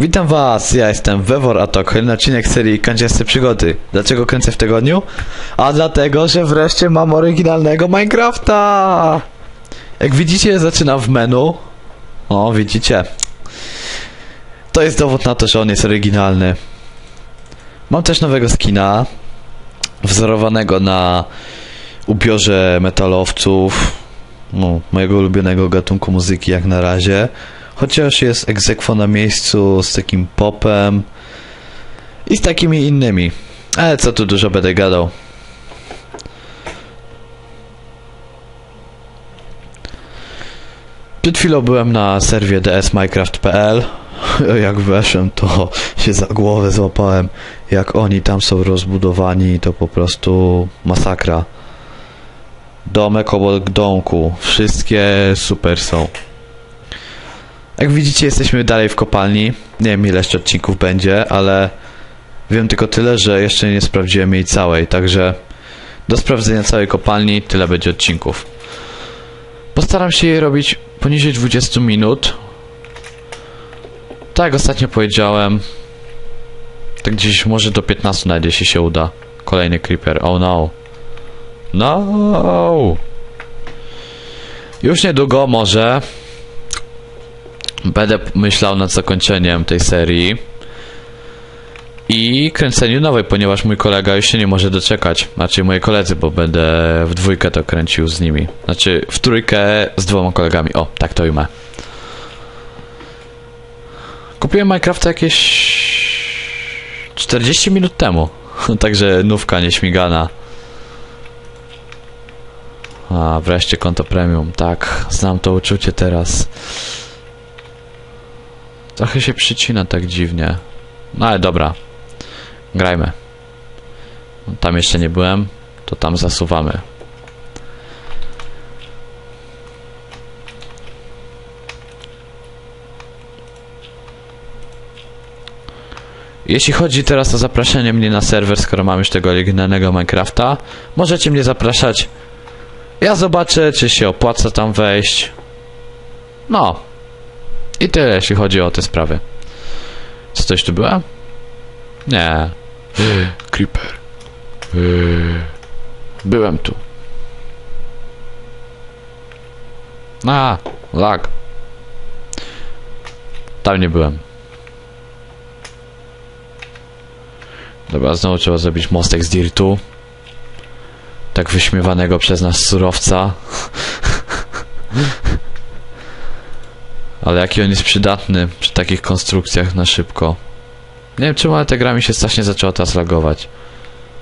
Witam was, ja jestem Wewor, a to kolejny odcinek serii Kanciaste Przygody. Dlaczego kręcę w tygodniu? A dlatego, że wreszcie mam oryginalnego Minecrafta! Jak widzicie, zaczynam w menu. O, widzicie. To jest dowód na to, że on jest oryginalny. Mam też nowego skina, wzorowanego na ubiorze metalowców, no, mojego ulubionego gatunku muzyki jak na razie. Chociaż jest egzekwo na miejscu z takim popem i z takimi innymi. Ale co tu dużo będę gadał. Przed chwilą byłem na serwie dsminecraft.pl Jak weszłem, to się za głowę złapałem. Jak oni tam są rozbudowani, to po prostu masakra. Domek obok domku. Wszystkie super są. Jak widzicie, jesteśmy dalej w kopalni. Nie wiem, ile jeszcze odcinków będzie, ale wiem tylko tyle, że jeszcze nie sprawdziłem jej całej, także do sprawdzenia całej kopalni tyle będzie odcinków. Postaram się jej robić poniżej 20 minut. Tak ostatnio powiedziałem. Tak gdzieś może do 15 nawet, jeśli się uda. Kolejny creeper. Oh no. No. Już niedługo może będę myślał nad zakończeniem tej serii i kręceniu nowej, ponieważ mój kolega już się nie może doczekać. Znaczy moi koledzy, bo będę w dwójkę to kręcił z nimi. Znaczy w trójkę z dwoma kolegami. O, tak to ujmę. Kupiłem Minecrafta jakieś 40 minut temu. Także nówka nieśmigana. A, wreszcie konto premium. Tak, znam to uczucie teraz. Trochę się przycina tak dziwnie. No ale dobra. Grajmy. Tam jeszcze nie byłem, to tam zasuwamy. Jeśli chodzi teraz o zapraszanie mnie na serwer, skoro mam już tego oryginalnego Minecrafta, możecie mnie zapraszać. Ja zobaczę, czy się opłaca tam wejść. No, i tyle, jeśli chodzi o te sprawy. Co coś tu była? Nie. Creeper. Byłem tu. A, lag. Tam nie byłem. Dobra, znowu trzeba zrobić mostek z dirtu. Tak wyśmiewanego przez nas surowca. Ale jaki on jest przydatny przy takich konstrukcjach na szybko. Nie wiem czemu, ale ta gra mi się strasznie zaczęła teraz lagować.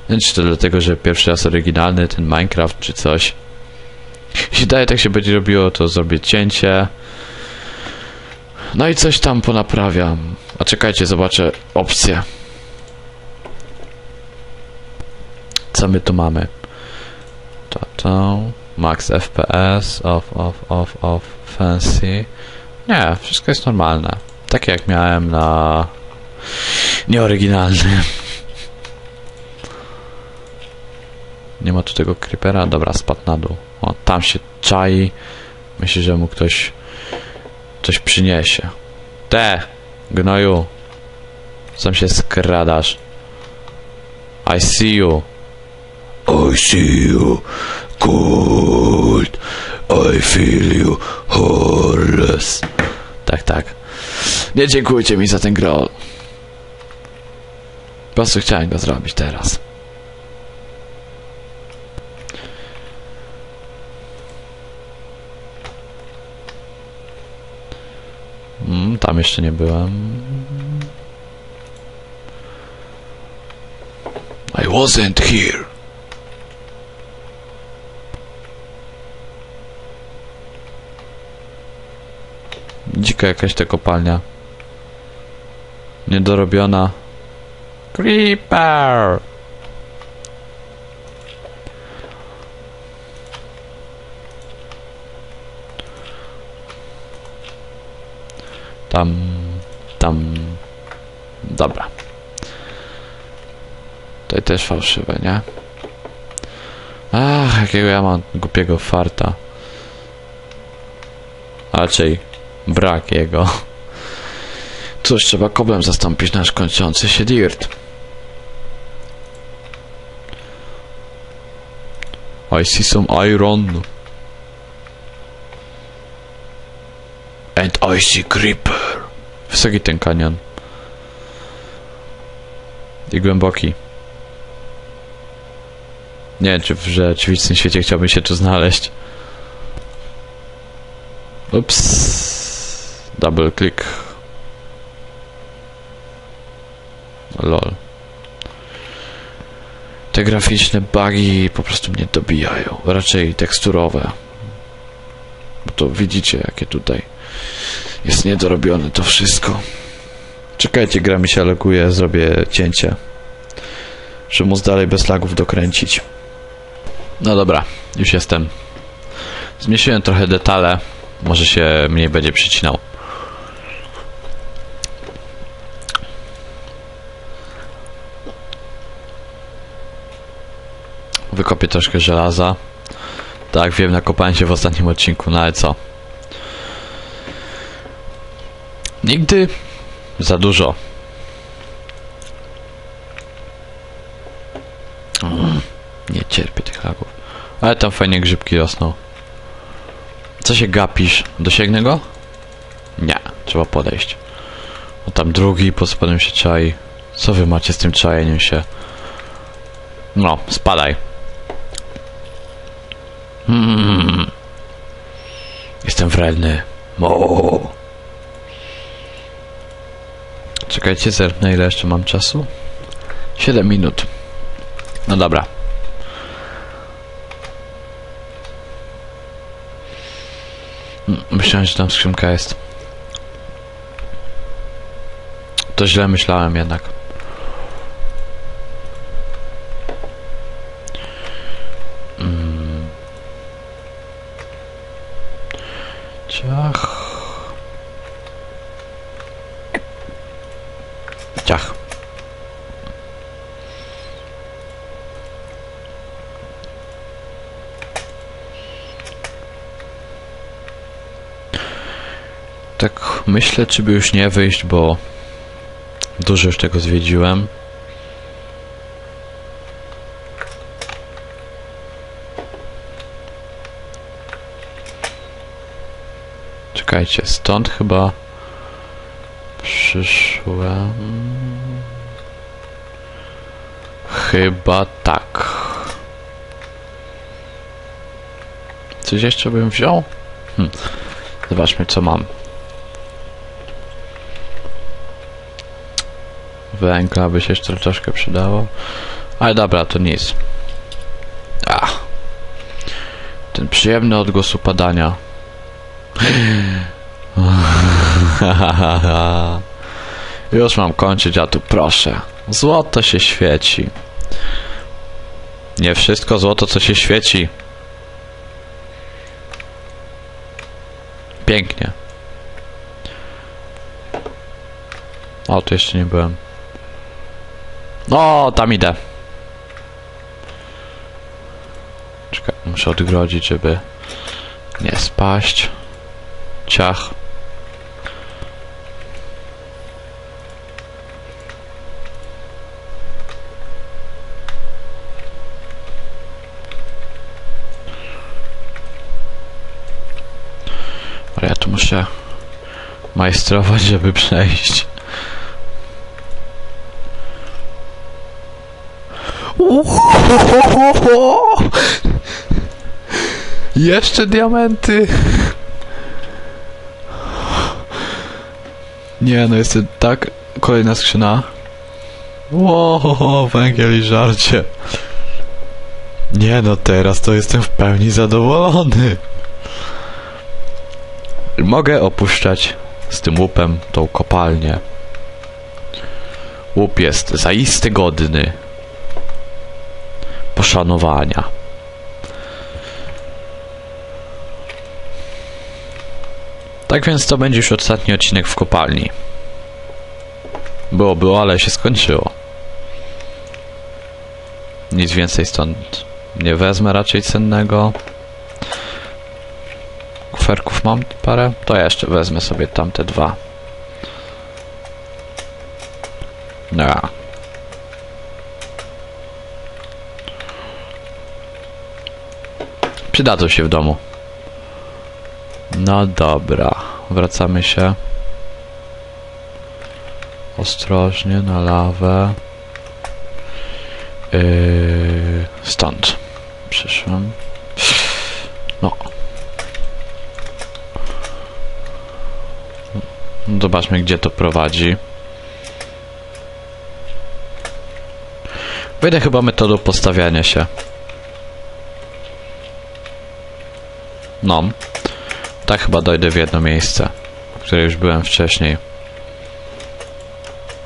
Nie wiem, czy to dlatego, że pierwszy raz oryginalny, ten Minecraft, czy coś. Jeśli daje tak się będzie robiło, to zrobię cięcie. No i coś tam ponaprawiam. A czekajcie, zobaczę opcję. Co my tu mamy? To, to. Max FPS, off, off, off, off, fancy. Nie, wszystko jest normalne. Takie jak miałem na nieoryginalnym. Nie ma tu tego creepera. Dobra, spadł na dół. O, tam się czai. Myślę, że mu ktoś coś przyniesie. Te, gnoju. Sam się skradasz. I see you. I see you. Cold. I feel you. Horrors. Tak, tak. Nie dziękujcie mi za ten groll. Po prostu chciałem go zrobić teraz. Mm, tam jeszcze nie byłem. I wasn't here. Dzika jakaś ta kopalnia. Niedorobiona. Creeper! Tam, tam. Dobra. Tutaj też fałszywe, nie? Ach, jakiego ja mam głupiego farta. Raczej brak jego. Coś trzeba koblem zastąpić nasz kończący się dirt. I see some iron. And I see creeper. Wysoki ten kanion. I głęboki. Nie wiem, czy w rzeczywistym świecie chciałbym się tu znaleźć. Ups. Double click. Lol. Te graficzne bugi po prostu mnie dobijają. Raczej teksturowe. Bo to widzicie, jakie tutaj jest niedorobione to wszystko. Czekajcie, gra mi się laguje, zrobię cięcie. Żeby móc dalej bez lagów dokręcić. No dobra, już jestem. Zmniejszyłem trochę detale. Może się mniej będzie przycinał. Wykopię troszkę żelaza. Tak, wiem, nakopałem się w ostatnim odcinku, no ale co? Nigdy za dużo. Mm, Nie cierpię tych lagów. Ale tam fajnie grzybki rosną. Co się gapisz? Dosięgnę go? Nie, trzeba podejść. O tam drugi, pod spodem się czai. Co wy macie z tym czajeniem się? No, spadaj. Hmm. Jestem wredny. Mo. Czekajcie, zerknę ile jeszcze mam czasu. 7 minut. No dobra. Mm, Myślałem, że tam skrzynka jest. To źle myślałem jednak. Ciach. Ciach. Tak myślę, czy by już nie wyjść, bo dużo już tego zwiedziłem. Czekajcie, stąd chyba przyszłem. Chyba tak. Coś jeszcze bym wziął? Hm. Zobaczmy, co mam. Węgla by się jeszcze troszkę przydało. Ale dobra, to nic. Ach. Ten przyjemny odgłos upadania. Już mam kończyć, a tu proszę. Złoto się świeci. Nie wszystko złoto, co się świeci. Pięknie. O, tu jeszcze nie byłem. No, tam idę. Czekaj, muszę odgrodzić, żeby nie spaść. Ciach. Muszę majstrować, żeby przejść. Uhohoho! Jeszcze diamenty! Nie, no jest tak... Kolejna skrzyna. Ło, węgiel i żarcie. Nie no, teraz to jestem w pełni zadowolony. Mogę opuszczać z tym łupem tą kopalnię. Łup jest zaiste godny poszanowania. Tak więc to będzie już ostatni odcinek w kopalni. Było, było, ale się skończyło. Nic więcej stąd nie wezmę raczej cennego. Kuferków mam parę? To jeszcze wezmę sobie tamte dwa. No. Przydadzą się w domu. No dobra, wracamy się. Ostrożnie na lawę. Yy, stąd przyszłem. Zobaczmy, gdzie to prowadzi. Wejdę chyba metodą postawiania się. No. Tak chyba dojdę w jedno miejsce, w które już byłem wcześniej.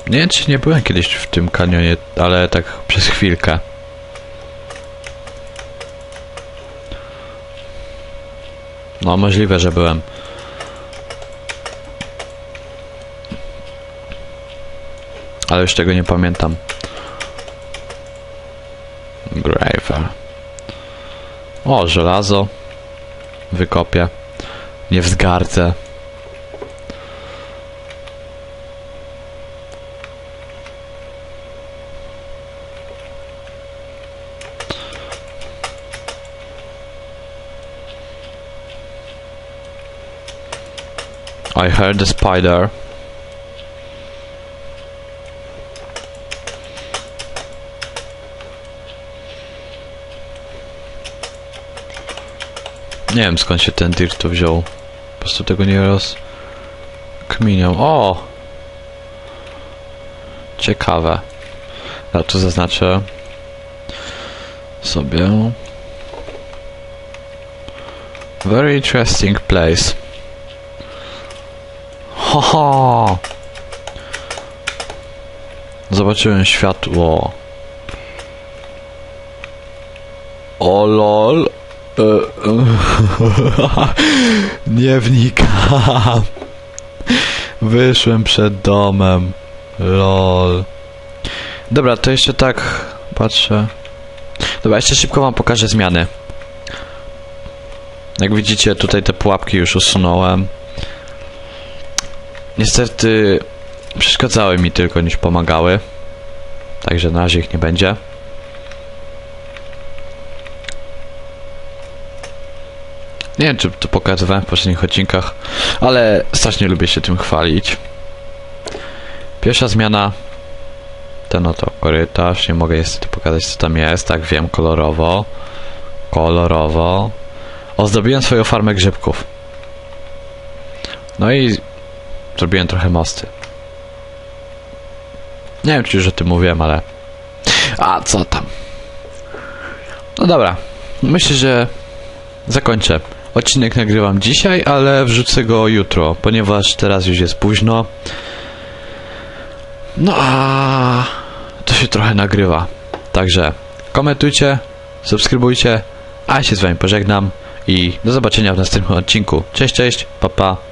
Nie czy nie byłem kiedyś w tym kanionie, ale tak przez chwilkę. No, możliwe, że byłem. Ale już tego nie pamiętam. Graver. O, żelazo. Wykopię. Nie wzgardzę. I heard the spider. Nie wiem skąd się ten dirt tu wziął. Po prostu tego nie rozkminiał. O! Ciekawe. Ja tu zaznaczę sobie. Very interesting place. Haha! Zobaczyłem światło. O lol. E, e, Nie wnikam. Wyszłem przed domem. Lol. Dobra, to jeszcze tak patrzę. Dobra, jeszcze szybko wam pokażę zmiany. Jak widzicie, tutaj te pułapki już usunąłem. Niestety przeszkadzały mi tylko niż pomagały. Także na razie ich nie będzie. Nie wiem, czy to pokazywałem w poprzednich odcinkach, ale strasznie lubię się tym chwalić. Pierwsza zmiana. Ten oto korytarz. Nie mogę niestety pokazać, co tam jest. Tak wiem, kolorowo. Kolorowo. Ozdobiłem swoją farmę grzybków. No i zrobiłem trochę mosty. Nie wiem, czy już o tym mówiłem, ale... A, co tam? No dobra. Myślę, że zakończę. Odcinek nagrywam dzisiaj, ale wrzucę go jutro, ponieważ teraz już jest późno. No a to się trochę nagrywa. Także komentujcie, subskrybujcie, a ja się z wami pożegnam i do zobaczenia w następnym odcinku. Cześć, cześć, pa pa.